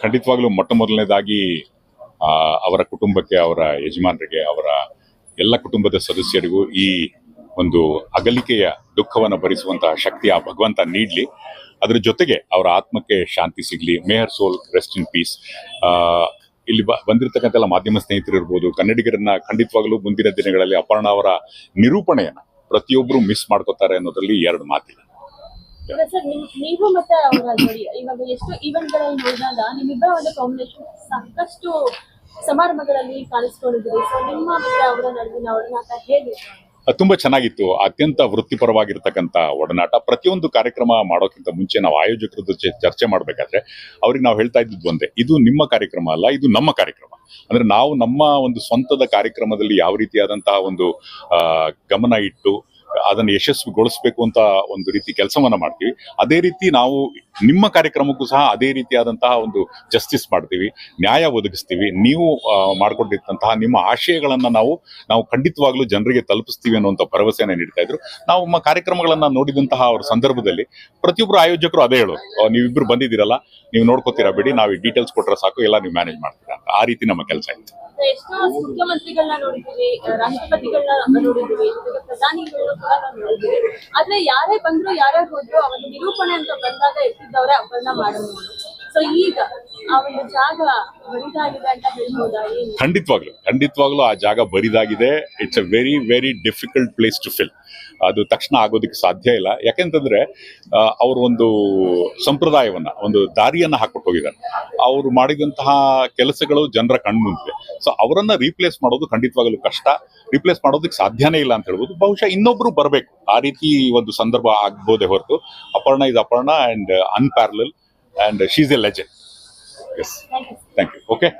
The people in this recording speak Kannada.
ಖಂಡಿತವಾಗ್ಲೂ ಮೊಟ್ಟ ಮೊದಲನೇದಾಗಿ ಆ, ಅವರ ಕುಟುಂಬಕ್ಕೆ ಅವರ ಯಜಮಾನರಿಗೆ ಅವರ ಎಲ್ಲ ಕುಟುಂಬದ ಸದಸ್ಯರಿಗೂ ಈ ಒಂದು ಅಗಲಿಕೆಯ ದುಃಖವನ್ನು ಭರಿಸುವಂತಹ ಶಕ್ತಿ ಆ ಭಗವಂತ ನೀಡ್ಲಿ. ಅದರ ಜೊತೆಗೆ ಅವರ ಆತ್ಮಕ್ಕೆ ಶಾಂತಿ ಸಿಗ್ಲಿ. May their soul rest in peace ಇಲ್ಲಿ ಬ- ಬಂದಿರತಕ್ಕಂಥ ಮಾಧ್ಯಮ ಸ್ನೇಹಿತರು ಇರ್ಬೋದು ಕನ್ನಡಿಗರನ್ನ ಖಂಡಿತವಾಗ್ಲೂ ಮುಂದಿನ ದಿನಗಳಲ್ಲಿ ಅಪರ್ಣ ಅವರ ನಿರೂಪಣೆಯನ್ನ ಪ್ರತಿಯೊಬ್ಬರು ಮಿಸ್ ಮಾಡ್ಕೋತಾರೆ ಅನ್ನೋದ್ರಲ್ಲಿ ಎರಡು ಮಾತಿಲ್ಲ ನಿಮ್, ನೀವು ಮತ್ತೆ ಅವರ ಜೋಡಿ, ಇವಾಗ ಈವೆಂಟ್ಗಳಲ್ಲಿ ನೋಡಿದಾಗ ನಿಮ್ಮಿಬ್ಬರ ಕಾಂಬಿನೇಷನ್ ಸಾಕಷ್ಟು ಸಮಾರಂಭಗಳಲ್ಲಿ ಸೊ ನಿಮ್ಮ ಮತ್ತೆ ಅವರ ನಡುವಿನ ಒಡನಾಟ ಹೇಗೆ? ತುಂಬಾ ಚೆನ್ನಾಗಿತ್ತು. ಅತ್ಯಂತ ವೃತ್ತಿಪರವಾಗಿರ್ತಕ್ಕಂಥ ಒಡನಾಟ. ಪ್ರತಿಯೊಂದು ಕಾರ್ಯಕ್ರಮ ಮಾಡೋಕ್ಕಿಂತ ಮುಂಚೆ ನಾವು ಆಯೋಜಕರ ಚರ್ಚೆ ಮಾಡಬೇಕಾದ್ರೆ ಅವ್ರಿಗೆ ನಾವು ಹೇಳ್ತಾ ಇದ್ದಿದ್ದು ಒಂದೇ. ಇದು ನಿಮ್ಮ ಕಾರ್ಯಕ್ರಮ ಅಲ್ಲ, ಇದು ನಮ್ಮ ಕಾರ್ಯಕ್ರಮ. ಅಂದ್ರೆ ನಾವು ನಮ್ಮ ಒಂದು ಸ್ವಂತದ ಕಾರ್ಯಕ್ರಮದಲ್ಲಿ ಯಾವ ರೀತಿಯಾದಂತಹ ಒಂದು ಗಮನ ಇಟ್ಟು ಅದನ್ನು ಯಶಸ್ವಿಗೊಳಿಸಬೇಕು ಅಂತ ಒಂದು ರೀತಿ ಕೆಲಸವನ್ನ ಮಾಡ್ತೀವಿ. ಅದೇ ರೀತಿ ನಾವು ನಿಮ್ಮ ಕಾರ್ಯಕ್ರಮಕ್ಕೂ ಸಹ ಅದೇ ರೀತಿಯಾದಂತಹ ಒಂದು ಜಸ್ಟಿಸ್ ಮಾಡ್ತೀವಿ ನ್ಯಾಯ ಒದಗಿಸ್ತೀವಿ. ನೀವು ಮಾಡಿಕೊಂಡಿದ್ದಂತಹ ನಿಮ್ಮ ಆಶಯಗಳನ್ನ ನಾವು ನಾವು ಖಂಡಿತವಾಗ್ಲೂ ಜನರಿಗೆ ತಲುಪಿಸ್ತೀವಿ ಅನ್ನುವಂಥ ಭರವಸೆಯನ್ನು ನೀಡ್ತಾ ಇದ್ರು. ನಾವು ನಮ್ಮ ಕಾರ್ಯಕ್ರಮಗಳನ್ನ ನೋಡಿದಂತಹ ಅವ್ರ ಸಂದರ್ಭದಲ್ಲಿ ಪ್ರತಿಯೊಬ್ಬರು ಆಯೋಜಕರು ಅದೇ ಹೇಳೋದು. "ಆ, ನೀವಿಬ್ರು ಬಂದಿದ್ದೀರಲ್ಲ ನೀವು ನೋಡ್ಕೋತೀರಾ ಬಿಡಿ ನಾವು ಡೀಟೇಲ್ಸ್ ಕೊಟ್ಟರೆ ಸಾಕು ಎಲ್ಲ ನೀವು ಮ್ಯಾನೇಜ್ ಮಾಡ್ತೀರಾ ಆ ರೀತಿ ನಮ್ಮ ಕೆಲಸ ಇತ್ತು. ಎಷ್ಟೋ ಮುಖ್ಯಮಂತ್ರಿಗಳನ್ನ ನೋಡಿದ್ದೀವಿ ರಾಷ್ಟ್ರಪತಿಗಳನ್ನ ನೋಡಿದ್ದೀವಿ ಪ್ರಧಾನಿಗಳನ್ನ ಕೂಡ ನಾವು ನೋಡಿದ್ದೀವಿ. ಆದ್ರೆ ಯಾರೇ ಬಂದ್ರು ಯಾರೇ ಹೋದ್ರು ಆ ನಿರೂಪಣೆ ಅಂತ ಬಂದಾಗ ಎತ್ತಿದ್ದವರೇ ಅವರನ್ನ ಮಾಡೋದು ಈಗ ಆ ಜಾಗ ಬರಿದಾಗಿದೆ ಖಂಡಿತವಾಗ್ಲು, ಖಂಡಿತವಾಗ್ಲೂ ಆ ಜಾಗ ಬರಿದಾಗಿದೆ. It's a very very difficult place to fill ಅದು ತಕ್ಷಣ ಆಗೋದಕ್ಕೆ ಸಾಧ್ಯ ಇಲ್ಲ. ಯಾಕೆಂತಂದ್ರೆ ಅವರು ಒಂದು ಸಂಪ್ರದಾಯವನ್ನ, ಒಂದು ದಾರಿಯನ್ನ ಹಾಕ್ಬಿಟ್ಟು ಹೋಗಿದ್ದಾರೆ. ಅವರು ಮಾಡಿದಂತಹ ಕೆಲಸಗಳು ಜನರ ಕಣ್ಮುಂದಿದೆ ಸೊ ಅವರನ್ನ ರೀಪ್ಲೇಸ್ ಮಾಡೋದು ಖಂಡಿತವಾಗಲು ಕಷ್ಟ. ರೀಪ್ಲೇಸ್ ಮಾಡೋದಕ್ಕೆ ಸಾಧ್ಯನೇ ಇಲ್ಲ ಅಂತ ಹೇಳ್ಬೋದು. ಬಹುಶಃ ಇನ್ನೊಬ್ರು ಬರಬೇಕು. ಆ ರೀತಿ ಒಂದು ಸಂದರ್ಭ ಆಗ್ಬೋದೇ ಹೊರತು. Aparna is Aparna and unparallel and she's a legend. Yes. Thank you. Okay.